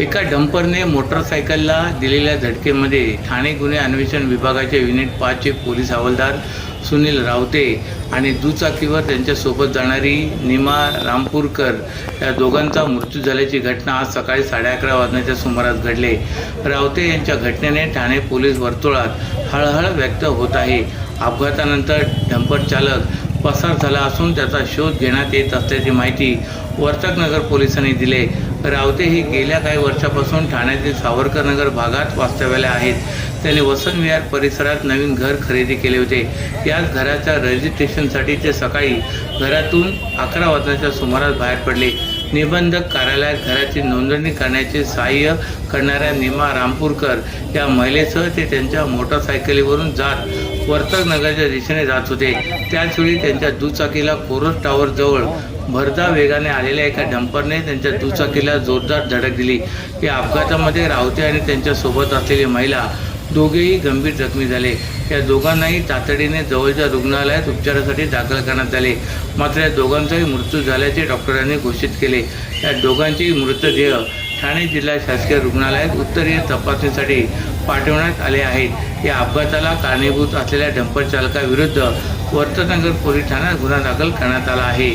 एका डंपरने मोटरसायकलला दिलेल्या झटकेमध्ये ठाणे गुन्हे अन्वेषण विभागाचे युनिट पाचचे पोलीस हवालदार सुनील रावते आणि दुचाकीवर त्यांच्यासोबत जाणारी निमा रामपूरकर या दोघांचा मृत्यू झाल्याची घटना आज सकाळी साडे अकरा वाजण्याच्या सुमारास घडले. रावते यांच्या घटनेने ठाणे पोलीस वर्तुळात हळहळ व्यक्त होत आहे. अपघातानंतर डंपर चालक पसार झाला असून त्याचा शोध घेण्यात येत असल्याची माहिती वर्तकनगर पोलिसांनी दिले. रावते हे गेल्या काही वर्षापासून ठाण्यातील सावरकरनगर भागात वास्तव्याला आहेत. त्यांनी वसंत विहार परिसरात नवीन घर खरेदी केले होते. याच घराच्या रजिस्ट्रेशनसाठी ते सकाळी घरातून अकरा वाजण्याच्या सुमारास बाहेर पडले. निबंधक कार्यालयात घराची नोंदणी करण्याचे सहाय्य करणाऱ्या निमा रामपूरकर या महिलेसह ते त्यांच्या मोटरसायकलीवरून जात वर्तक नगरच्या दिशेने जात होते. त्याचवेळी त्यांच्या दुचाकीला कोरस टॉवर जवळ वेगाने आलेल्या एका डंपरने त्यांच्या दुचाकीला जोरदार धडक दिली. या अपघातामध्ये रावते आणि त्यांच्यासोबत असलेली महिला दोघेही गंभीर जखमी झाले. या दोघांनाही तातडीने जवळच्या रुग्णालयात उपचारासाठी दाखल करण्यात आले. मात्र या दोघांचाही मृत्यू झाल्याचे डॉक्टरांनी घोषित केले. या दोघांचेही मृतदेह ठाणे जिल्हा शासकीय रुग्णालयात उत्तरीय तपासणीसाठी पाठवण्यात आले आहेत. या अपघाताला कारणीभूत असलेल्या डंपर चालकाविरुद्ध वर्तनगर पोलीस ठाण्यात गुन्हा दाखल करण्यात आला आहे.